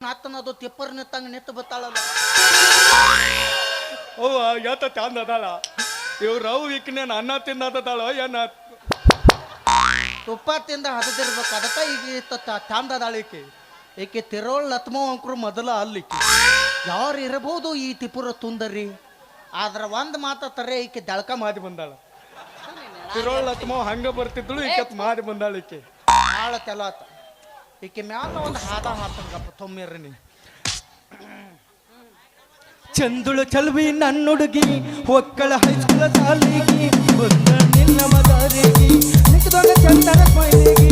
ನಾತನದು ತಿಪ್ಪರ್ ನಿತ್ತಂಗ ನಿತ್ತು ಬತ್ತಾಳಲ್ಲ ಅವ್ವ ಯಾತ ಅದಾಳ ಇವ್ರು ರವ್ ಇಕ್ನೇನ್ ಅನ್ನ ತಿನ್ನದಾಳ ಏನ? ತುಪ್ಪ ತಿಂದ ಹದದಿರ್ಬೇಕು. ಅದಕ್ಕ ಈಗ ಇತ್ತ ಅದಾಳ ಈಕೆ. ಈಕೆ ತಿರೋಳ್ ಲತ್ಮೋ ಅಂಕರು ಮೊದಲ ಅಲ್ಲಿ ಯಾರು ಇರಬಹುದು ಈ ತಿಪುರ ತುಂದರಿ? ಆದ್ರ ಒಂದ್ ಮಾತ ತರೆ ಈಕೆ ದಳ್ಕ ಮಾದಿ ಬಂದಾಳ. ತಿರೋಳ್ ಲತ್ಮೋ ಹಂಗ ಬರ್ತಿದ್ಳು ಈಕೆ ಮಾದಿ ಬಂದಾಳ ಈಕೆ. ಭಾಳ ತೆಲಾತ. ಈಕೆ ಮ್ಯಾಲ ಒಂದು ಹಾದ ಹಾತಂಗಪ್ಪ ತೊಮ್ಮಿರ್ರಿ ನೀ ಚಂದುಳು ಚಲ್ವಿ ನನ್ನುಡುಗಿ ಒಕ್ಕಳ ಹೈಸ್ಕೂಲ ಸಾಲಿಗಿ ಬಂದ ನಿನ್ನ ಮದರಿಗಿ ನಿಕ್ಕದೊಂದ ಚಂದನ ಸ್ಮೈಲಿಗಿ.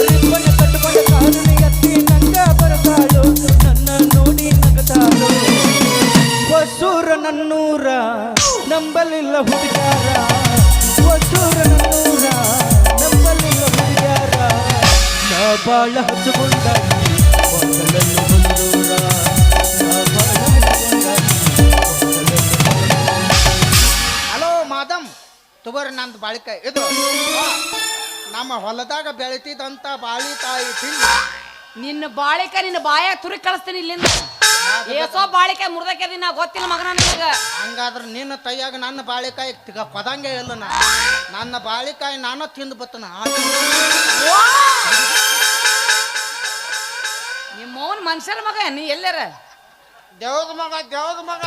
ರಿಬ್ಬನ ಕಟ್ಟುಕೊಂಡ ಕಾರುಣಿ ಎತ್ತಿ ನಂಗ ಬರತಾಳು ನನ್ನ ನೋಡಿ ನಗತಾಳು ಹೊಸೂರ ನನ್ನೂರ ನಂಬಲಿಲ್ಲ ಹುಡುಗಾರ ಹೊಸೂರ ನನ್ನೂರ ಬಾಳ ಹಚ್ಚಿಕೊಂಡ ಹೊಸಲನ್ನು ಬಂದೂರ ಹಲೋ ಮಾದಮ್ ತಗೋರಿ ನಂದು ಬಾಳಿಕಾಯಿ ಇದು. ನಮ್ಮ ಹೊಲದಾಗ ಬೆಳಿತಿದಂತ ಬಾಳಿ ತಾಯಿ ತಿಂದು ನಿನ್ನ ಬಾಳಿಕ ನಿನ್ನ ಬಾಯ ತುರಿ ಕಳಿಸ್ತೀನಿ ಇಲ್ಲಿಂದ. ಏಸೋ ಬಾಳಿಕೆ ಮುರ್ದಕ್ಕೆ ನಾ ಗೊತ್ತಿಲ್ಲ ಮಗನ ನಿನಗ. ಹಂಗಾದ್ರೆ ನಿನ್ನ ತೈಯಾಗ ನನ್ನ ಬಾಳಿಕಾಯಿ ತಿಗ ಕೊದಂಗೆ ಇಲ್ಲ ನಾ ನನ್ನ ಬಾಳಿಕಾಯಿ ನಾನು ತಿಂದು ಬತ್ತನ. ಅವನ್ ಮನುಷ್ಯರ ಮಗ ನೀ ಎಲ್ಲರ? ದೇವದ ಮಗ ದೇವದ ಮಗ.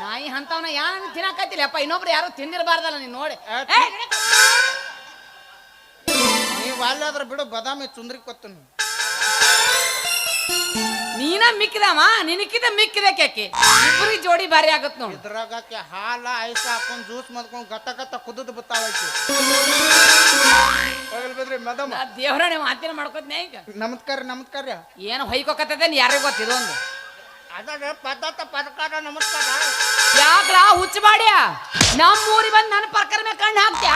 ನಾಯಿ ಅಂತವನ ಯಾರು ತಿನ್ನಕತ್ತಿಲ್ಲ. ಅಪ್ಪ ಇನ್ನೊಬ್ರು ಯಾರು ತಿಂದಿರಬಾರ್ದಲ್ಲ ನೀನು ನೋಡಿ. ನೀವು ಅಲ್ಲಾದ್ರೆ ಬಿಡು ಬದಾಮಿ ಚುಂದ್ರಿ ಕೊತ್ತನು. ನೀನ ಮಿಕ್ಕಿದವ? ನಿನಕಿದ ಮಿಕ್ಕಿದ ಕೇಕಿ ಇಬ್ಬರಿಗೆ ಜೋಡಿ ಭಾರಿ ಆಗುತ್ತೆ ನೋಡಿ. ಇದ್ರಾಗಕ್ಕೆ ಹಾಲ ಐಸ್ ಹಾಕೊಂಡು ಜ್ಯೂಸ್ ಮಾಡ್ಕೊಂಡು ಗತ ಗತ ಕುದ್ದು ಬತ್ತಾಳೈತಿ ಹೋಗಲ್ ದೇವ್ರ ನೀವು ಮಾತಿನ ಮಾಡ್ಕೋತ್ನೇ ಈಗ? ನಮಸ್ಕಾರ ನಮಸ್ಕಾರ ಏನು ಹೊಯ್ಕೋಕತ್ತದೆ ಯಾರಿಗೂ ಗೊತ್ತಿದೊಂದು ಅದಾಗ ಪದಾರ್ಥ ಪದಕಾರ ನಮಸ್ಕಾರ. ಯಾಕ್ರ ಹುಚ್ಚ ಮಾಡ್ಯಾ ನಮ್ಮ ಊರಿಗೆ ಬಂದು ನನ್ನ ಪರ್ಕರ ಮೇಲೆ ಕಣ್ಣು ಹಾಕ್ತ್ಯಾ?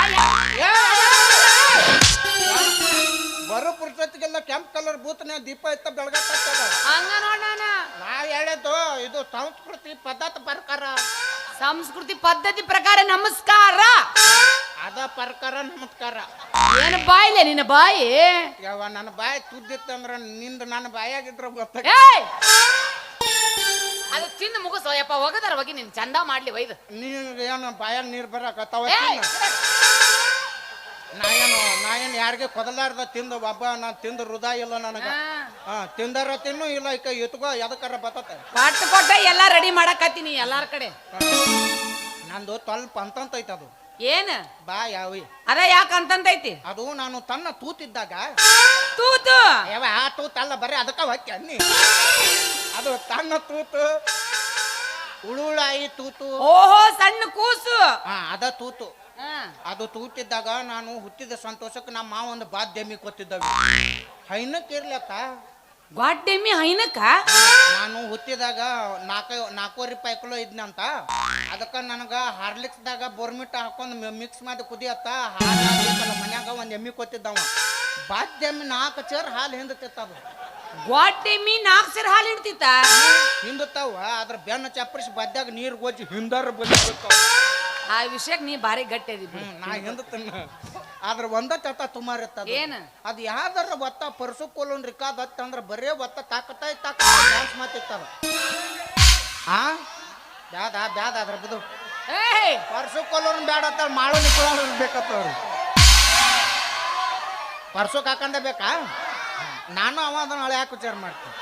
ಕಲರ್ ಬೂತ್ನ ದೀಪ ಇತ್ತ ಬೆಳಗಾಕತ್ತದ ಹಂಗ ನೋಡೋಣ ನಾ ಹೇಳಿದ್ದು ಇದು ಸಂಸ್ಕೃತಿ ಪದ್ಧತಿ ಪ್ರಕಾರ. ಸಂಸ್ಕೃತಿ ಪದ್ಧತಿ ಪ್ರಕಾರ ನಮಸ್ಕಾರ. ಅದ ಪ್ರಕಾರ ನಮಸ್ಕಾರ. ಏನು ಬಾಯಿಲೆ ನಿನ್ನ ಬಾಯಿ? ಯಾವ ನನ್ನ ಬಾಯಿ ತುದ್ದಿತ್ತಂದ್ರ ನಿಂದ ನನ್ನ ಬಾಯಾಗಿದ್ರ ಗೊತ್ತಾಗ ಏಯ್! ಅದು ತಿಂದು ಮುಗಿಸೋ ಯಪ್ಪ ಹೋಗದಾರ ಹೋಗಿ ನೀನ್ ಚಂದ ಮಾಡ್ಲಿ ಒಯ್ದು. ನೀನ್ ಏನು ಬಾಯಾಗ ನೀರ್ ಬರಾಕತ್ತಾವ ಏಯ್! ನಾಯನ್ ನಾ ಏನು ಯಾರಿಗೆ ಕೊದಲಾರ್ದ ತಿಂದು ಒಬ್ಬ ನಾನು ತಿಂದು ಹೃದಯ ಇಲ್ಲ ನನಗೆ. ಹಾ. ತಿಂದಾರ ತಿನ್ನು ಇಲ್ಲ ಈಗ ಎತ್ಕೋ ಎದಕ್ಕಾರ ಬತ್ತತೆ. ಪಟ್ಟು ಕೊಟ್ಟ ಎಲ್ಲ ರೆಡಿ ಮಾಡಕತ್ತೀನಿ ಎಲ್ಲಾರ ಕಡೆ. ನಂದು ತಲ್ಪ ಅಂತಂತೈತೆ ಅದು. ಏನ್? ಬಾ ಯಾವಿ. ಅದ ಯಾಕ ಅಂತಂತೈತಿ? ಅದು ನಾನು ತನ್ನ ತೂತಿದ್ದಾಗ. ತೂತು? ಯಾವ ಆ ತೂತಲ್ಲ ಬರ್ರಿ ಅದಕ್ಕ ಹೊಕ್ಕೆ ಅನ್ನಿ. ಅದು ತನ್ನ ತೂತು. ಉಳುಳಾಯಿ ತೂತು. ಓಹೋ ಸಣ್ಣ ಕೂಸು. ಹಾ ಅದ ತೂತು. ಅದು ತೂತಿದ್ದಾಗ ನಾನು ಹುಟ್ಟಿದ ಸಂತೋಷಕ್ಕೆ ನಮ್ಮ ಮಾವ ಒಂದು ಬಾದ್ಯಮಿ ಕೊತ್ತಿದ್ದವಿ ಹೈನಕ್ಕೆ ಇರ್ಲಕ್ಕ ಬಾಡ್ಯಮಿ ಹೈನಕ್ಕ? ನಾನು ಹುತ್ತಿದಾಗ ನಾಲ್ಕ ನಾಲ್ಕೂವರೆ ರೂಪಾಯಿ ಕಿಲೋ ಇದ್ನಂತ ಅದಕ್ಕೆ ನನಗೆ ಹಾರ್ಲಿಕ್ಸ್ದಾಗ ಬೋರ್ಮಿಟ್ ಹಾಕೊಂಡು ಮಿಕ್ಸ್ ಮಾಡಿ ಕುದಿಯತ್ತ ಹಾಲು ಹಾಕ್ಬೇಕಲ್ಲ ಮನ್ಯಾಗ ಒಂದು ಎಮ್ಮಿ ಕೊತ್ತಿದ್ದವ ಬಾದ್ಯಮಿ ನಾಲ್ಕು ಚೇರ್ ಹಾಲು ಹಿಂದತಿತ್ತ ಅದು. ಗ್ವಾಡ್ಡೆಮ್ಮಿ ನಾಲ್ಕು ಸೇರ್ ಹಾಲು ಹಿಡ್ತಿತ್ತ ಹಿಂದತ್ತಾವ ಅದ್ರ ಬೆನ್ನ ಚಪ್ಪರಿಸಿ ಬದ್ದಾಗ ನೀರು ಗೊಜ್ಜಿ ಹಿಂದರ್ ಬಂದಿರ್ತಾವ ಆ ವಿಷಯಕ್ಕೆ ನೀ ಭಾರಿ ಗಟ್ಟಿ ಬಿಡು. ನಾ ಹಿಂದ ಆದ್ರ ಒಂದ ತಟ ತುಮಾರ್ ಇರ್ತದ. ಏನ? ಅದು ಯಾವ್ದಾರ ಒತ್ತ ಪರ್ಸು ಕೋಲನ್ ರಿಕಾದ್ ಅಂದ್ರ ಬರೇ ಒತ್ತ ತಾಕತಾಯ್ ತಾಕ ಡ್ಯಾನ್ಸ್ ಮಾತಿತ್ತದ ಆ? ಬ್ಯಾದ ಬ್ಯಾದ ಅದ್ರ ಬದು ಏಯ್! ಪರ್ಸು ಕೋಲನ್ ಬ್ಯಾಡ ಅಂತ ಮಾಡೋ ನಿಕ್ಕಳ ಬೇಕತ್ತ ಅವ್ರು. ಪರ್ಸು ಕಾಕಂದ ಬೇಕಾ? ನಾನು ಅವ ಅದನ್ನ ಹಳೆ ಯಾಕೆ ವಿಚಾರ ಮಾಡ್ತೀನಿ.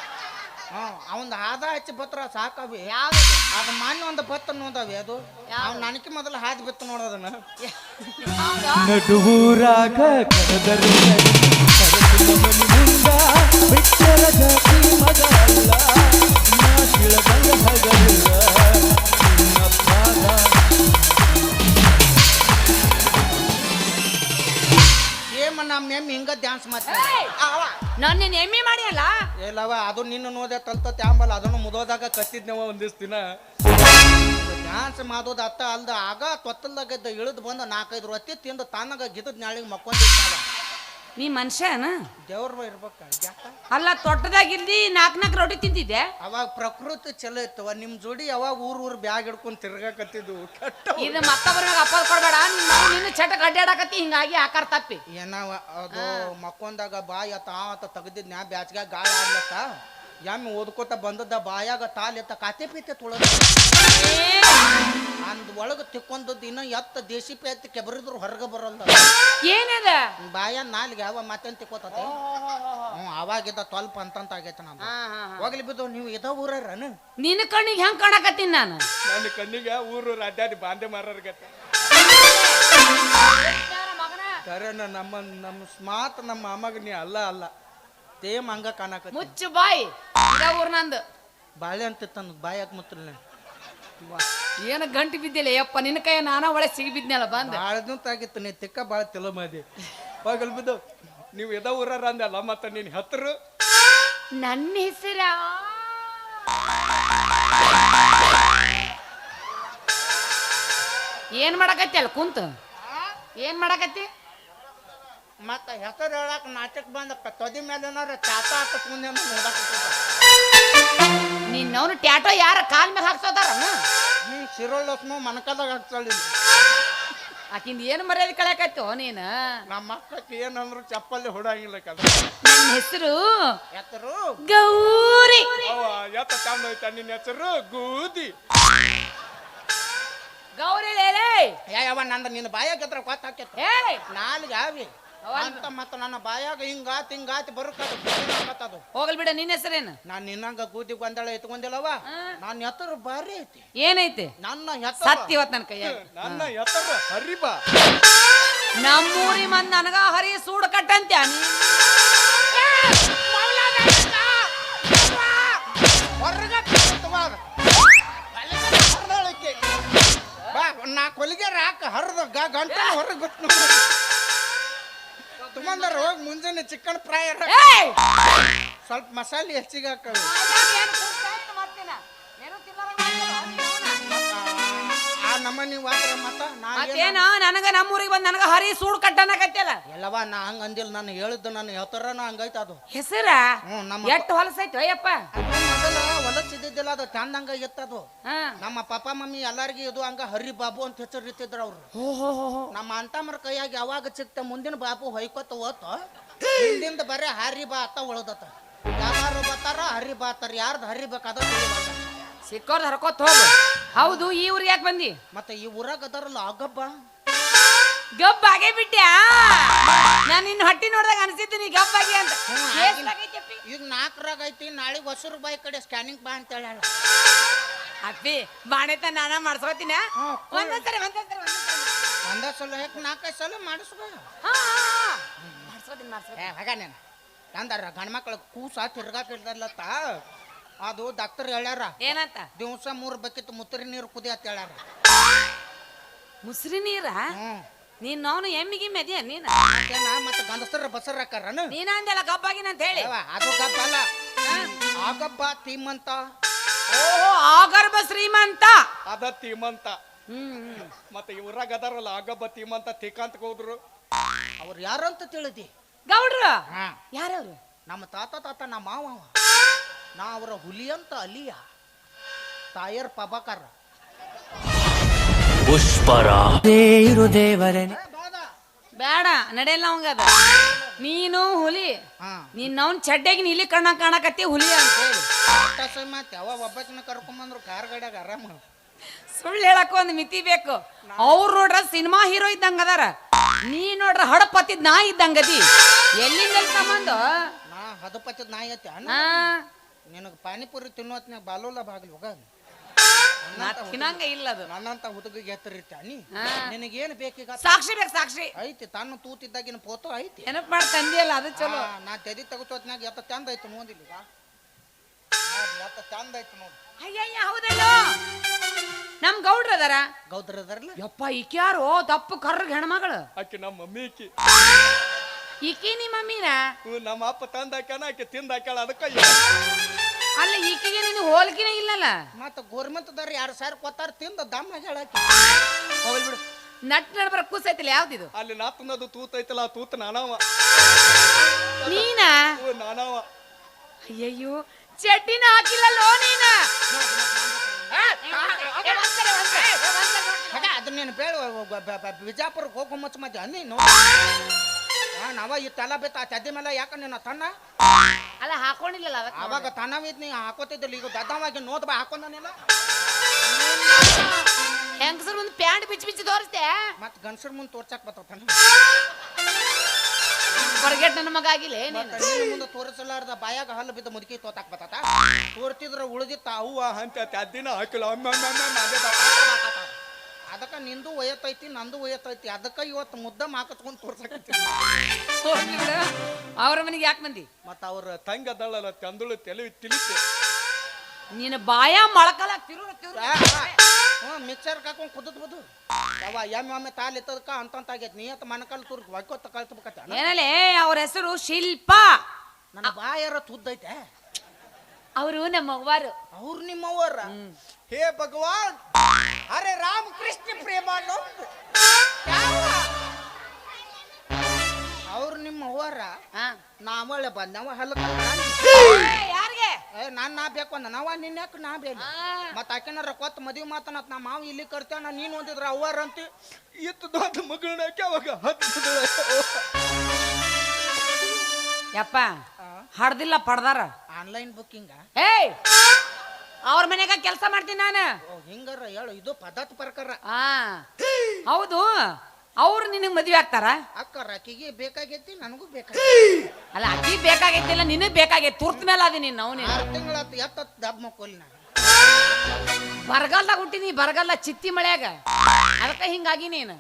ಅವಂದು ಹಾದ ಹಚ್ಚಿ ಬತ್ರ ಸಾಕವಿ. ಯಾವ್ದು ಅದು? ಮಾನ್ಯ ಒಂದು ಬತ್ತ ನೋದವಿ ಅದು. ಅವ್ನು ನನಗೆ ಮೊದಲು ಹಾದಿ ಬಿತ್ತು ನೋಡೋದನ್ನ ಹೌದಾ? ನಡುವೂರಾಗ ಕರೆದರು ಕರೆದು ಮನಿ ಮುಂದ ಬಿಟ್ಟರ ಜಾತಿ ಮಗ ನಾ ತಿಳದಂಗ ಹಗಲಿಲ್ಲ ನಿನ್ನ ಪಾದ ನಮ್ಮ ಎಮ್ಮಿ ಹಿಂಗ ಡ್ಯಾನ್ಸ್ ಮಾಡ್ತಾರೆ ಅವ ನಾನ್ ನಿನ್ ಎಮ್ಮಿ ಮಾಡಿಯಲ್ಲ? ಇಲ್ಲವ ಅದು ನಿನ್ನ ನೋದೆ ತಲ್ತ ತ್ಯಾಂಬಲ್ಲ ಅದನ್ನು ಮುದೋದಾಗ ಕತ್ತಿದ್ನವ ಒಂದಿಷ್ಟು ದಿನ. ಡ್ಯಾನ್ಸ್ ಮಾಡೋದು ಅತ್ತ ಅಲ್ದ ಆಗ ತೊತ್ತಲ್ದಾಗ ಇದ್ದ ಇಳಿದು ಬಂದು ನಾಲ್ಕೈದು ರೊತ್ತಿ ತಿಂದು ತಾನಾಗ ಗಿದ್ದ ನಾಳಿಗೆ ಮಕ್ಕೊಂಡಿದ್ದಾವ ನೀ ಮನುಷ್ಯನ? ದೇವ್ರ ಇರ್ಬೇಕ ಅಲ್ಲ ತೊಟ್ಟದಾಗಿಲ್ಲಿ ನಾಲ್ಕು ನಾಲ್ಕು ರೊಟ್ಟಿ ತಿಂತಿದ್ದೆ. ಅವಾಗ ಪ್ರಕೃತಿ ಚಲೋ ಇತ್ತವ ನಿಮ್ ಜೋಡಿ ಯಾವಾಗ ಊರ್ ಊರ್ ಬ್ಯಾಗ್ ಹಿಡ್ಕೊಂಡ್ ತಿರ್ಗಾಕತ್ತಿದ್ವು. ಕೆಟ್ಟ ಇದು ಮತ್ತೊಬ್ಬರಿಗೆ ಅಪ್ಪ ಕೊಡ್ಬೇಡ. ನಾವು ನಿನ್ನ ಚಟ ಅಡ್ಡಾಡಕತ್ತಿ ಹಿಂಗಾಗಿ ಆಕಾರ ತಪ್ಪಿ. ಏನವ ಅದು ಮಕ್ಕೊಂದಾಗ ಬಾಯಿ ಆತ ಆತ ತೆಗ್ದಿದ್ ನ್ಯಾ ಬ್ಯಾಚ್ಗ ಗಾಳಿ ಆಡ್ಲತ್ತ? ಎಮ್ಮೆ ಓದ್ಕೋತ ಬಂದದ್ದ ಬಾಯಾಗ ತಾಲೆತ್ತ ಕಾತೆ ಪೀತೆ ತುಳದ. ಅಂದ್ ಒಳಗ ತಿಕ್ಕೊಂದದ್ದು ಇನ್ನ ಎತ್ತ ದೇಶಿ ಪೇತ್ ಕೆಬರಿದ್ರು ಹೊರಗೆ ಬರಲ್ಲ ಏನದ? ಬಾಯ ನಾಲ್ಗೆ ಯಾವ ಮತ್ತೇನ್ ತಿಕ್ಕೋತತೆ? ಹ್ಞೂ ಅವಾಗಿದ್ದ ತಲ್ಪ ಅಂತಂತ ಆಗೈತೆ ನಾನು ಹೋಗ್ಲಿ ಬಿದ್ದು ನೀವು ಇದ ಊರನ ನಿನ್ನ ಕಣ್ಣಿಗೆ ಹೆಂಗ್ ಕಾಣಕತ್ತೀನಿ ನಾನು? ನನ್ನ ಕಣ್ಣಿಗೆ ಊರು ಅಡ್ಡಾಡಿ ಬಾಂಧೆ ಮಾರರ್ಗತ್ತೆ ಕರೆನ ನಮ್ಮ ನಮ್ಮ ಸ್ಮಾತ್ ನಮ್ಮ ಅಮ್ಮಗ ನೀ ಅಲ್ಲ ಅಲ್ಲ. ತೇಮ್ ಹಂಗ ಕಾಣಕತ್ತಿ. ಮುಚ್ಚು ಬಾಯಿ. ಇದ ಊರ್ ನಂದು. ಬಾಳೆ ಅಂತ ತಂದು ಬಾಯಾಗ ಮುತ್ತಲ್ಲ. ಏನು ಗಂಟು ಬಿದ್ದಿಲ್ಲ ಯಪ್ಪ ನಿನ್ನ ಕೈ ನಾನ ಒಳಗೆ ಸಿಗಿಬಿದ್ನಲ್ಲ ಬಂದ. ಬಾಳ್ದಂತಾಗಿತ್ತು ನೀ ತಿಕ್ಕ ಬಾಳ ತಿಲೋ ಮಾದಿ ಹೋಗಲ್ ಬಿದ್ದು ನೀವು ಎದ ಊರಾರ ಅಂದಲ್ಲ ಮತ್ತ ನಿನ್ನ ಹತ್ರ. ನನ್ನ ಹೆಸರ. ಏನ್ ಮಾಡಕತ್ತಿ ಅಲ್ಲ ಕುಂತ? ಏನ್ ಮಾಡಕತ್ತಿ? ಮತ್ತ ಹೆಸರು ಹೇಳಕ್ ನಾಟಕ ಬಂದಪ್ಪ ತೊದಿ ಮೇಲೆ ಚಾಟ ಮುಂದೆ ನೋಡಕ್ ನಿನ್ನವನು ಟ್ಯಾಟೋ ಯಾರ ಕಾಲ್ ಮೇಲೆ ಹಾಕ್ಸೋದಾರ? ನೀ ಶಿರೋಳ್ ಲಕ್ಷ್ಮ ಮನಕದಾಗ ಹಾಕ್ಸಳಿ ಆಕಿಂದ ಏನು ಮರ್ಯಾದೆ ಕಳ್ಯಾಕತ್ತೋ ನೀನು? ನಮ್ಮ ಅಕ್ಕಕ್ಕೆ ಏನಂದ್ರು ಚಪ್ಪಲ್ಲಿ ಹೊಡಂಗಿಲ್ಲ ಕದ. ನಿನ್ನ ಹೆಸರು ಹೆಸರು? ಗೌರಿ. ಅವ್ವ, ಎತ್ತ ಚಂದ ಐತ ನಿನ್ನ ಹೆಸರು ಗೂದಿ. ಗೌರಿ ಲೇಲೇ ಯಾವ ನಂದ ನಿನ್ನ ಬಾಯಕ್ಕೆ ಎದ್ರ ಏ ನಾಲ್ಗೆ ಆವಿ. ಅಂತ ಮತ್ತ ನನ್ನ ಬಾಯಾಗ ಹಿಂಗಾತ್ ಹಿಂಗಾತ್ ಅದು ಹೋಗಲ್ ಬಿಡ ನಿನ್ನ ಹೆಸರೇನು? ನಾನು ನಿನ್ನಂಗ ಗೂದಿ ಗೊಂದಳ ಎತ್ಕೊಂಡಿಲ್ಲವ ನನ್ನ ಹೆತ್ತರು ಬಾರಿ ಐತಿ. ಏನೈತೆ? ನನ್ನ ಎತ್ತರ ಸತ್ಯ ಇವತ್ ನನ್ನ ಕೈಯಾಗ. ನನ್ನ ಎತ್ತರ ಹರಿಬ. ನಮ್ಮೂರಿ ಮಂದ್ ನನಗ ಹರಿ ಸೂಡ್ ಕಟ್ಟಂತ್ಯ ನೀ? ನಾ ಕೊಲಿಗೆ ರಾಕ ಹರಿದ ಗಂಟೆ ಹೊರಗೆ ಬಿಟ್ಟು ತುಂಬಂದಾರ ಹೋಗಿ ಮುಂಜಾನೆ ಚಿಕನ್ ಫ್ರೈ ಸ್ವಲ್ಪ ಮಸಾಲೆ ಹೆಚ್ಚಿಗೆ ಹಾಕವು ಆ ನೀವು ಮತ್ತ ನಾ ಏನ್- ಮತ್ತೇನ? ನನಗ ನಮ್ಮೂರಿಗೆ ಬಂದ್ ನನಗ ಹರಿ ಸೂಡ್ ಕಟ್ಟನಕತ್ತಲ್ಲ ಎಲ್ಲವ ನಾ ಹಂಗ ಅಂದಿಲ್ಲ. ನಾನು ಹೇಳಿದ್ದು ನನ್ನ ಹೆತರನ ಹಂಗೈತ ಅದು. ಹೆಸರ? ಹ್ಞೂ ನಮ್ಮ ಎಟ್ಟು ಹೊಲಸೈತಿ ಅಯ್ಯಪ್ಪ? ಮೊದಲ ಹೊಲಸಿದ್ದಿದ್ದಿಲ್ಲ ಅದು ಚಂದಂಗ ಇತ್ತದು ಹಾ. ನಮ್ಮ ಪಪ್ಪ ಮಮ್ಮಿ ಎಲ್ಲಾರ್ಗಿ ಇದು ಹಂಗ ಹರಿ ಬಾಬು ಅಂತ ಹೆಸರು ಅವರು. ಅವ್ರು ಹೋ ಹೋ ಹೋ ಹೋ ನಮ್ಮ ಅಂತಮ್ಮರ ಕೈಯಾಗ ಯಾವಾಗ ಸಿಕ್ತ ಮುಂದಿನ ಬಾಬು ಹೊಯ್ಕೊತ ಓತ ಹಿಂದಿಂದ ಬರೇ ಹರಿ ಬಾ ಅತ್ತ ಉಳದತ್ತ. ಯಾರು ಬರ್ತಾರ ಹರಿ ಬಾತಾರ ಯಾರ್ದು ಹರಿ ಬೇಕಾದ ಸಿಕ್ಕೋರ್ ಹರ್ಕೋತ್ ಹೋಗ. ಹೌದು ಈ ಊರಿಗೆ ಯಾಕೆ ಬಂದಿ? ಮತ್ತೆ ಈ ಊರಾಗ ಅದಾರಲ್ಲ ಆ ಗಬ್ಬ? ಆಗೇ ಬಿಟ್ಟ್ಯಾ ನಾನು ನಿನ್ನ ಹಟ್ಟಿ ನೋಡಿದಾಗ ಅನ್ಸಿದ್ದು ನೀ ಗಬ್ ಆಗಿ ಅಂತ? ಈಗ ನಾಲ್ಕರಾಗ ಐತಿ ನಾಳೆಗೆ ಹೊಸ ರೂಪಾಯಿ ಕಡೆ ಸ್ಕ್ಯಾನಿಂಗ್ ಬಾ ಅಂತ ಹೇಳ ಅಪ್ಪಿ ಬಾಣೆತ ನಾನ ಮಾಡ್ಸ್ಕೊತೀನ? ಒಂದೊಂದ್ಸರಿ ಒಂದೊಂದ್ಸರಿ ಒಂದೊಂದ್ಸರಿ. ಒಂದೇ ಸಲ ಯಾಕೆ ನಾಲ್ಕೈದು ಸಲ ಮಾಡಿಸ್ಬ ಹಾ ಹಾ ಮಾಡ್ಸ್ಕೊತೀನಿ ಮಾಡ್ಸ್ಕೊತೀನಿ. ಏ ಹಾಗ ನಾನು. ಮಕ್ಕಳು ಕೂಸ ತಿರ್ಗಾಕ ಇರ್ತಾರಲತ್ತ ಅದು ಡಾಕ್ಟರ್ ಹೇಳ್ಯಾರ ಏನಂತ? ದಿವಸ ಮೂರು ಬಕೆಟ್ ಮುತ್ತರಿ ನೀರು ಕುದಿ ಅಂತ ಹೇಳ್ಯಾರ. ಮುಸ್ರಿ ನೀರ? ನೀನ್ ಅವನು ಎಮ್ಮಿಗಿ ಮೆದಿಯ ನೀನ? ಮತ್ತೇನ? ಮತ್ತೆ ಗಂಡಸರ ಬಸರ್ ಹಾಕಾರನು ನೀನ ಅಂದೆಲ್ಲ ಗಬ್ಬಾಗಿನ ಅಂತ ಹೇಳಿ. ಅದು ಗಬ್ಬ ಅಲ್ಲ. ಗಬ್ಬ ತೀಮಂತ. ಓಹೋ ಆಗರ್ಭ ಶ್ರೀಮಂತ. ಅದ ತೀಮಂತ. ಹ್ಮ್. ಮತ್ತೆ ಇವ್ರಾಗ ಅದಾರಲ್ಲ ಆಗಬ್ಬ ತೀಮಂತ ತೀಕಾಂತ ಹೋದ್ರು. ಅವ್ರು ಯಾರಂತ ತಿಳಿದಿ? ಗೌಡ್ರು? ಹಾ. ಯಾರವ್ರು? ನಮ್ಮ ತಾತ ತಾತ ನಮ್ಮ ಮಾವ ಅವ. ನಾ ಅವರ ಹುಲಿ ಅಂತ ಅಲಿಯ. ತಾಯರ್ ಪುಷ್ಪರ. ಇರು ದೇವರೇ. ಬೇಡ ನಡೆಯಲ್ಲ ಅವಂಗ ಅದ. ನೀನು ಹುಲಿ. ಹಾ. ನೀನ್ ಅವ್ನ ಚಡ್ಡೆಗೆ ನೀಲಿ ಕಣ್ಣ ಕಾಣಕತ್ತಿ ಹುಲಿ ಅಂತ ಹೇಳಿ. ಅಟ್ಟ ಮತ್ತೆ ಅವ ಒಬ್ಬಕಿನ ಕರ್ಕೊಂಬಂದ್ರು ಕಾರ್ ಗಾಡ್ಯಾಗ ಆರಾಮ. ಸುಳ್ಳು ಹೇಳಕ್ ಒಂದ್ ಮಿತಿ ಬೇಕು. ಅವ್ರು ನೋಡ್ರ ಸಿನಿಮಾ ಹೀರೋ ಇದ್ದಂಗ ಅದಾರ. ನೀ ನೋಡ್ರ ಹಡಪತ್ತಿದ್ ನಾ ಇದ್ದಂಗದಿ ಎಲ್ಲಿಂದ ಸಂಬಂಧ? ನಾ ಹದಪಚ್ಚದ ನಾಯಿ ಐತಿ. ನಿನಗೆ ಪಾನಿಪುರಿ ತಿನ್ನೋತ್ನಾಗ ಬಾಲೋಲ ಬಾಗ್ಲಿ ಹೋಗ. ನಾ ತಿನ್ನಂಗ ಇಲ್ಲ ಅದು. ನನ್ನಂತ ಹುಡುಗಿಗೆ ಎತ್ತರಿರ್ತ ನೀ. ನಿನಗೇನು ಬೇಕೀಗ ಸಾಕ್ಷಿ ಬೇಕು ಸಾಕ್ಷಿ. ಐತಿ ತನ್ನ ತೂತಿದ್ದಾಗಿನ ಫೋಟೋ ಐತಿ. ನೆನಪ್ ಮಾಡಿ ತಂದಿಯಲ್ಲ ಅದು ಚಲೋ. ಆ, ನಾ ತೆದಿ ತಗೋತೋತ್ನಾಗ ಎತ್ತ ಚಂದ ಐತಿ ನೋಡಿಲ್ಲ ಈಗ ಎತ್ತ ಚಂದ ಐತಿ ನೋಡಿ. ಅಯ್ಯಯ್ಯ ಹೌದಲ್ಲೋ? ನಮ್ ಗೌಡ್ರ ಅದಾರ? ಗೌಡ್ರ ಅದಾರಲ್ಲ? ಯಪ್ಪ ಈಕ್ಯಾರು ದಪ್ಪ ಕರ್ರಗ್ ಹೆಣ್ಮಗಳು. ಆಕೆ ನಮ್ಮ ಮಮ್ಮಿ ಈಕಿ. ಈಕಿ ನಿಮ್ಮ ಮಮ್ಮಿನ? ನಮ್ಮ ಅಪ್ಪ ತಂದಾಕ್ಯಾನ ಆಕೆ ತಿಂದಾಕ್ಯಾಳ ಅದಕ್ಕ ಅಲ್ಲ ಈಕಿಗೆ ನೀನು ಹೋಲ್ಕಿನೇ ಇಲ್ಲಲ್ಲ? ಮತ್ತ ಗೋರ್ಮೆಂಟ್ದಾರ ಎರಡು ಸಾವಿರ ಕೊತ್ತಾರ ತಿಂದ ದಮ್ಮ ಹೇಳಕ್ಕೆ ಹೋಗ್ಲಿ ಬಿಡು. ನಟ್ ನಡ್ಬರ ಕೂಸೈತಿಲ್ಲ ಯಾವ್ದಿದು? ಅಲ್ಲಿ ನಾ ತಿನ್ನೋದು ತೂತ ಐತಲ್ಲ ಆ ತೂತ ನಾನವ. ನೀನ? ಓ ನಾನವ. ಅಯ್ಯಯ್ಯೋ ಚಡ್ಡಿನ ಹಾಕಿಲ್ಲಲ್ಲೋ ನೀನ? ಅದನ್ನೇನು ಅದನ್ನ ನೀನು ಬೇಡ ಬಿಜಾಪುರಕ್ಕೆ ಹೋಗೋ ಮುಚ್ಚ ಮಧ್ಯ ನೀನು. ಆ, ನಾವ ಈ ತಲ ಬೇತ ಆ ತದ್ದಿ ಮೇಲೆ ಯಾಕ ನೀನು ತನ್ನ? ಅಲ್ಲ ಹಾಕೊಂಡಿಲ್ಲ ಅದಕ್ಕೆ ಅವಾಗ ತನವಿದ್ ನೀ ಹಾಕೋತಿದ್ದಿಲ್ಲ ಈಗ ದದ್ದವಾಗಿ ನೋತ್ ಬಾ ಹಾಕೊಂಡಿಲ್ಲ ಹೆಂಗಸರ್ ಮುಂದೆ ಪ್ಯಾಂಟ್ ಬಿಚ್ಚಿ ಬಿಚ್ಚಿ ತೋರಿಸ್ತೆ ಮತ್ ಗಂಡಸರ್ ಮುಂದೆ ತೋರ್ಸಕ್ ಬತ್ತ ಹೊರಗೆಟ್ ನನ್ನ ಮಗ ಆಗಿಲ್ಲ ನೀನು? ಮತ್ತ ಮುಂದೆ ತೋರಿಸಲಾರ್ದ ಬಾಯಾಗ ಹಲ್ಲು ಬಿದ್ದು ಮುದುಕಿ ತೋತಾಕ್ ಬತ್ತಾತ ತೋರ್ತಿದ್ರ ಉಳಿದಿತ್ತ ಅವ್ವ ಅಂತ ತದ್ದಿನ ಹಾಕಿಲ್ಲ. ಒಮ್ಮೆ ಒಮ್ಮೆ ಒಮ್ಮೆ ಅದೇ ನಿಂದು ಒಯ್ಯತೈತಿ ನಂದು ಒಯ್ಯತೈತಿ. ಅದಕ್ಕ ಇವತ್ತು ಮುದ್ದ ಮಾಕತ್ಕೊಂಡು ತೋರ್ಸಕತ್ತಿ. ಅವ್ರ ಮನೆಗೆ ಯಾಕೆ ಬಂದಿ? ಮತ್ತ ಅವ್ರ ತಂಗ ಅದಳಲ್ಲ ತಂದುಳು ತಲೆ ತಿಳಿತೆ. ನೀನು ಬಾಯ ಮೊಳಕಲ ತಿರು ತಿರು ಹ್ಞೂ ಮಿಕ್ಸರ್ ಹಾಕೊಂಡು ಕುದದ್ ಬದು ಯಾವ ಎಮ್ಮೆ ಒಮ್ಮೆ ತಾಲ್ ಎತ್ತದಕ್ಕ ಅಂತಂತ ಆಗೈತಿ. ನೀ ಅಂತ ಮನಕಲ್ ತುರ್ ಒಯ್ಕೋತ ಕಳ್ಸ್ಬೇಕತ್ತ ಏನಲ್ಲೇ ಅವ್ರ ಹೆಸರು ಶಿಲ್ಪ. ನನ್ನ ಬಾಯರ ತುದ್ದೈತೆ ಅವರು ನಮ್ಮ ಅವ್ವಾರು. ಅವ್ರು ನಿಮ್ಮವರ ಹೇ ಭಗವಾನ್ ಅರೆ ರಾಮ ಕೃಷ್ಣ ಪ್ರೇಮಾನಂದ್ ಅವ್ರು ನಿಮ್ಮ ಅವ್ವರ? ಹಾ. ನಾವಳೆ ಬಂದವ ಹಲಕ. ಯಾರಿಗೆ? ಏ ನಾನ್ ನಾ ಬೇಕು ಅಂದ. ನಾವ ನಿನ್ನ ಯಾಕೆ ನಾ ಬೇಕು? ಮತ್ತ ಆಕೆನಾರ ಕೊತ್ತ ಮದುವೆ ಮಾತನಾತ್ ನಾ ಮಾವ ಇಲ್ಲಿ ಕರ್ತಾನ ನೀನು ಒಂದಿದ್ರ ಅವ್ವಾರ ಅಂತ. ಇತ್ತು ದೊಡ್ಡ ಮಗಳನ್ನ ಅವಾಗ ಹತ್ತು ಯಪ್ಪ ಹಡ್ದಿಲ್ಲ ಪಡ್ದಾರ. Online booking? ಏಯ್ ಅವ್ರ ಮನೆಗ ಕೆಲಸ ಮಾಡ್ತೀನಿ ನಾನು. ಹಿಂಗಾರ ಹೇಳು ಇದು ಪದಾರ್ಥ ಪ್ರಕಾರ. ಆ ಹೌದು. ಅವ್ರು ನಿನಗೆ ಮದುವೆ ಆಗ್ತಾರ? ಅಕ್ಕ ಅಕ್ಕಿಗೆ ಬೇಕಾಗೈತಿ ನನಗೂ ಬೇಕಾಗೈತಿ. ಅಲ್ಲ ಅಕ್ಕಿ ಬೇಕಾಗೈತಿಲ್ಲ ನಿನಗೆ ಬೇಕಾಗೈತಿ. ತುರ್ತ ಮೇಲೆ ಅದಿ ನೀನು ಅವನಿ ಆರು ತಿಂಗಳ ಎತ್ತ ದಬ್ ಮಕ್ಕೋಲಿ ನಾನು? ಬರಗಾಲ್ದಾಗ ಹುಟ್ಟಿನಿ ಬರಗಾಲ ಚಿತ್ತಿ ಮಳೆಯಾಗ. ಅದಕ್ಕೆ ಹಿಂಗಾಗಿ ನೀನು.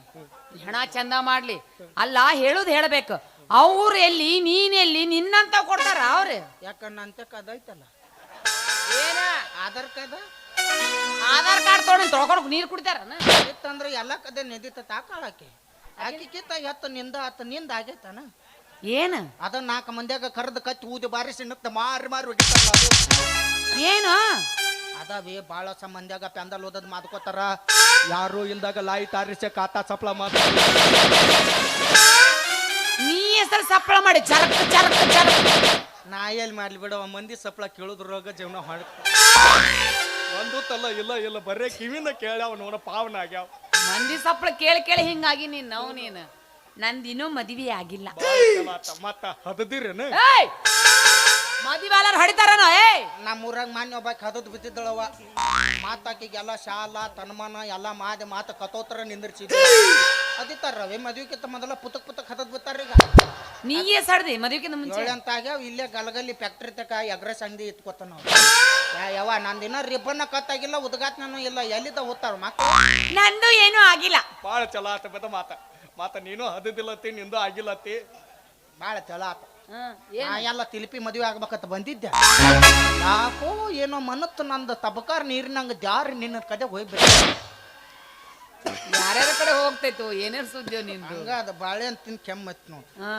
ಹೆಣ ಚಂದ ಮಾಡ್ಲಿ. ಅಲ್ಲ ಹೇಳುದು ಹೇಳ್ಬೇಕು. ಅವ್ರು ಎಲ್ಲಿ ನೀನ್ ಎಲ್ಲಿ ನಿನ್ನಂತ ಕೊಡ್ತಾರ ಅವ್ರೆ. ಯಾಕಂದ್ರೆ ಅಂತ ಕದ ಐತಲ್ಲ? ಏನ? ಆಧಾರ್ ಕದ? ಆಧಾರ್ ಕಾರ್ಡ್ ತೊಗೊಂಡು ತೊಳ್ಕೊಂಡು ನೀರು ಕುಡಿತಾರ ಇತ್ತಂದ್ರೆ ಎಲ್ಲ ಕದೆ ನೆದಿತ ತಾಕಾಳಕ್ಕೆ ಆಕಿಕಿತ್ತ ಎತ್ತ ನಿಂದ ಆತ ನಿಂದ ಆಗೈತನ? ಏನ? ಅದ ನಾಲ್ಕು ಮಂದಿಯಾಗ ಕರೆದ ಕತ್ತಿ ಊದಿ ಬಾರಿ ನಿತ್ತ ಮಾರಿ ಮಾರಿ ಹೊಡಿತಾರ ಅದು. ಏನು? ಅದಾವೆ ಭಾಳ ಮಂದಿಯಾಗ ಪೆಂದಲ್ ಓದದ್ ಮಾದ್ಕೋತಾರ ಯಾರು ಇಲ್ದಾಗ ಲಾಯಿ ತಾರಿಸಿ ಕಾತಾ ಸಪ್ಲ ಮಾತ ಸಪ್ಪಳ ಮಾಡಿ ಚರಕ್ ಚರಕ್ ಚರಕ್. ನಾ ಎಲ್ಲಿ ಮಾಡ್ಲಿ ಬಿಡವ ಮಂದಿ ಸಪ್ಪಳ ಕೇಳಿದ್ರಾಗ ಜೀವನ ಹೊಡ್ತ ಒಂದು ತಲ್ಲ ಇಲ್ಲ ಇಲ್ಲ ಬರೇ ಕಿವಿನ ಕೇಳ್ಯಾವ ನೋಡ ಪಾವನ ಆಗ್ಯಾವ. ಮಂದಿ ಸಪ್ಪಳ ಕೇಳಿ ಕೇಳಿ ಹಿಂಗಾಗಿ ನೀನ್ ನಾವು ನೀನು. ನಂದಿನ್ನೂ ಮದುವೆ ಆಗಿಲ್ಲ. ಮತ್ತ ಹದದಿರೇನ? ಏಯ್! ಮದುವೆ ಎಲ್ಲಾರು ಹೊಡಿತಾರನ ಏಯ್! ನಮ್ಮೂರಾಗ ಮಾನ್ಯ ಒಬ್ಬ ಕದದ್ ಬಿದ್ದಿದ್ದಳವ ಮಾತಾಕಿಗೆಲ್ಲ ಶಾಲ ತನ್ಮಾನ ಎಲ್ಲ ಮಾದೆ ಮಾತ ಕತೋತ್ರ ನಿಂದಿರ್ಸಿದ್ವಿ ಅದಿತ್ತಾರ ರವಿ ಮದ್ವಿಕಿಂತ ಮೊದಲ ಪುತಕ್ ಪುತಕ್ ಹದದ್ ಬಿತ್ತಾರ ಈಗ ನೀ ಸಡ್ದಿ ಮದುವೆಗಿಂತ ಮುಂಚೆ. ಏಳೆಂತ ಆಗ್ಯಾವ ಇಲ್ಲೇ ಗಲಗಲ್ಲಿ ಫ್ಯಾಕ್ಟ್ರಿ ತಕ ಎಗ್ರೆಸ್ ಅಂಗಡಿ ಇಟ್ಕೋತ ನಾವು ಯಾವ ನಂದಿನ ರಿಬ್ಬನ್ನ ಕತ್ತಾಗಿಲ್ಲ ಉದ್ಘಾಟನೂ ಇಲ್ಲ ಎಲ್ಲಿದ್ದ ಓದ್ತಾರ ಮಕ್ಕಳು ನಂದು ಏನೂ ಆಗಿಲ್ಲ. ಬಾಳ ಚಲೋ ಆತ ಬದ ಮಾತ. ಮಾತ ನೀನು ಹದದಿಲ್ಲತ್ತಿ ನಿಂದು ಆಗಿಲ್ಲತ್ತಿ. ಭಾಳ ಚಲೋ ಆತ. ನಾ ಎಲ್ಲ ತಿಲಿಪಿ ಮದುವೆ ಆಗ್ಬೇಕಂತ ಬಂದಿದ್ದೆ. ಯಾಕೋ ಏನೋ ಮನತ್ತು ನಂದು ತಬಕಾರ್ ನೀರಿನಂಗ ಜಾರಿ ನಿನ್ನ ಕದೆ ಹೋಗ್ಬೇಕು ಯಾರ್ಯಾರ ಕಡೆ ಹೋಗ್ತೈತು? ಏನೇನ್ ಸುದ್ದಿ ನಿಂದು? ಹಂಗ ಅದು ಬಾಳೆ ಅಂತ ತಿನ್ ಕೆಮ್ಮತ್ ನೋಡು. ಹಾ.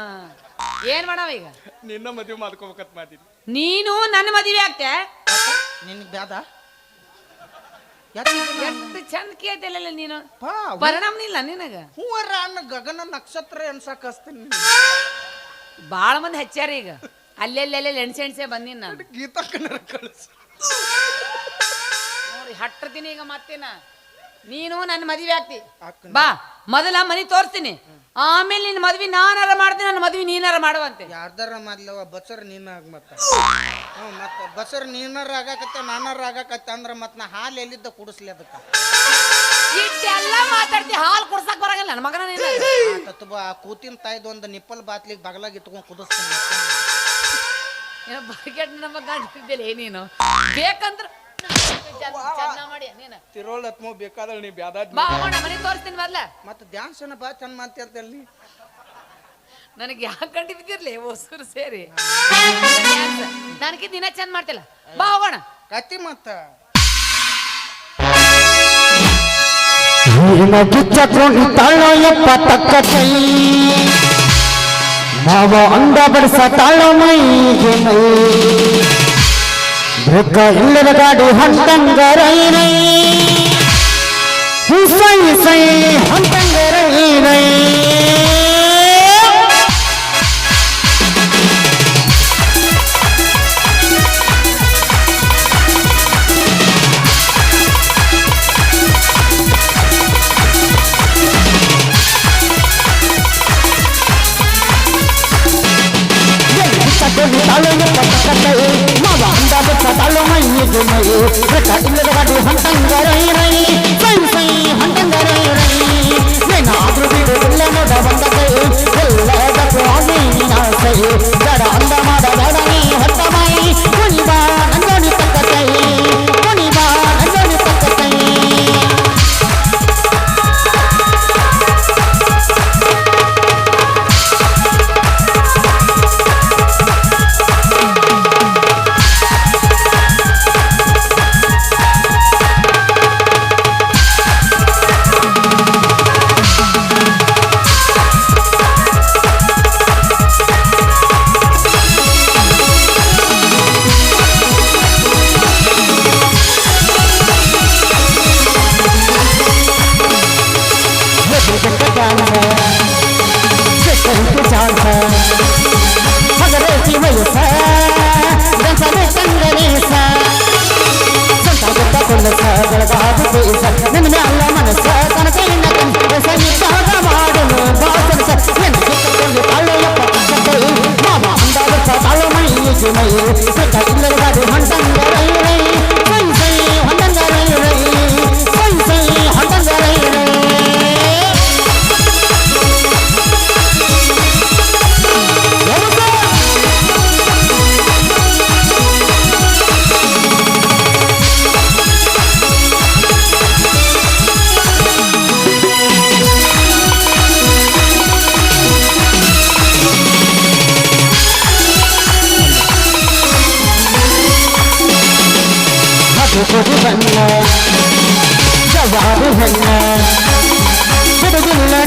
ಏನ್ ಮಾಡವ ಈಗ? ನಿನ್ನ ಮದುವೆ ಮಾಡ್ಕೋಬೇಕಂತ ಮಾಡಿದ್ವಿ. ನೀನು ನನ್ನ ಮದುವೆ ಆಗ್ತೆ ನಿನ್ ಬ್ಯಾದ? ಎಷ್ಟು ಚಂದ ಕೇಳ್ತಿಲ್ಲ ನೀನು? ಪಾ ಪರಿಣಾಮ ಇಲ್ಲ ನಿನಗ? ಹೂವರ ಅನ್ನ ಗಗನ ನಕ್ಷತ್ರ ಎನ್ಸಕ್ ಹಚ್ತೀನಿ ಬಾಳ ಮಂದಿ ಹಚ್ಚಾರ ಈಗ. ಅಲ್ಲೆಲ್ಲೆಲ್ಲೆ ಎಣ್ಸೆ ಎಣ್ಸೆ ಬಂದಿನ ನಾನು. ಗೀತಕ್ಕನ ಕಳಿಸು. ನೋಡಿ ಹಟ್ಟತೀನಿ ಈಗ ಮತ್ತೇನ. ನೀನು ನನ್ನ ಮದುವೆ ಆಗ್ತಿ. ಬಾ ಮೊದಲ ಮನಿ ತೋರಿಸ್ತೀನಿ. ಆಮೇಲೆ ನಿನ್ನ ಮದ್ವಿ ನಾನಾರ ಮಾಡ್ತೀನಿ ನನ್ನ ಮದ್ವಿ ನೀನಾರ ಮಾಡುವಂತೆ. ಯಾರ್ದಾರ ಮಾಡ್ಲವ ಬಸರ್ ನೀನಾಗ ಮತ್ತ ಹ್ಞೂ ಮತ್ತೆ ಬಸರ್ ನೀನಾರ ಆಗಕತ್ತೆ ನಾನಾರ ಆಗಕತ್ತೆ ಅಂದ್ರೆ ಮತ್ತೆ ನಾ ಹಾಲು ಎಲ್ಲಿದ್ದ ಕುಡಿಸ್ಲಿ ಅದಕ್ಕೆ. ಇಷ್ಟೆಲ್ಲ ಮಾತಾಡ್ತಿ ಹಾಲು ಕುಡ್ಸಕ್ ಬರಂಗಿಲ್ಲ ನನ್ನ ಮಗನ ನೀನು. ತತ್ವ ಆ ಕೂತಿನ ತಾಯ್ದು ಒಂದು ನಿಪ್ಪಲ್ ಬಾತ್ಲಿಗೆ ಬಗಲಾಗ ಇಟ್ಕೊಂಡು ಕುದಿಸ್ತೀನಿ. ಬರ್ಗೆಟ್ ನಮ್ಮ ಗಾಡಿ ನೀನು. ಬೇಕಂದ್ರ ಚಂದ ಮಾಡಿ ನೀನು. ತಿರೋಳ್ ಹತ್ಮೋ ಬೇಕಾದ್ರೆ ನೀ ಬ್ಯಾದಾದ್ ಬಾ ಹೋಗೋಣ ಮನೆ ತೋರಿಸ್ತೀನಿ ಮೊದ್ಲ. ಮತ್ತೆ ಡ್ಯಾನ್ಸನ ಬಾ ಚಂದ ಮಾತಾಡ್ತಲ್ಲಿ ನನಗೆ ಯಾಕೆ ಗಂಟಿ ಬಿದ್ದಿರ್ಲಿ ಹೊಸರು ಸೇರಿ? ನನಗೆ ದಿನ ಚಂದ ಮಾಡ್ತಿಲ್ಲ. ಬಾ ಹೋಗೋಣ. ಕತ್ತಿ ಮತ್ತ. ನೀರಿನ ಕಿಚ್ಚಕೊಂಡಾಳೋ ಎಪ್ಪ ತಕ್ಕ ಕೈ ಮಾವ ಅಂಡ ಬಡಿಸತಾಳೋ ಮೈಗೆ ಮೈ. ಬೆಕ್ಕ ಇಲ್ಲದ ಗಾಡಿ ಹಂಡಂಗರೈರೈ ಸೈ ಸೈ ರೈ ತಾಳು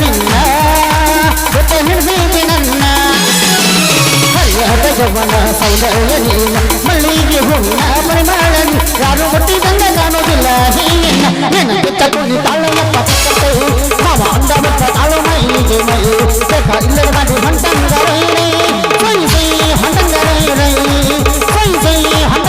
ನಿನ್ನ ಗೊತ್ತ ಹಿಡಿದೀನಿ ನನ್ನ ಹರಿಯದ ಯೌವನ ಸೌಂದರ್ಯ ನೀನ ಮಲ್ಲಿಗೆ ಹೂವಿನ ಪರಿಮಾಣ ಯಾರು ಹುಟ್ಟಿದಂಗ ಕಾಣೋದಿಲ್ಲ ಹೀನ ನಿನಗೆ ತಗೊಂಡು ತಾಳನ ಪಕ್ಕತೆಯು ಮಾವ ಅಂದ ಮಟ್ಟ ತಾಳು ಮೈಗೆ ಮೈ ಬೇಕ ಇಲ್ಲದ ಮಾಡಿ ಹಂತಂಗರೇನೆ ಕೊಯ್ಸೈ ಹಂತಂಗರೇನೆ ಕೊಯ್ಸೈ ಹಂತ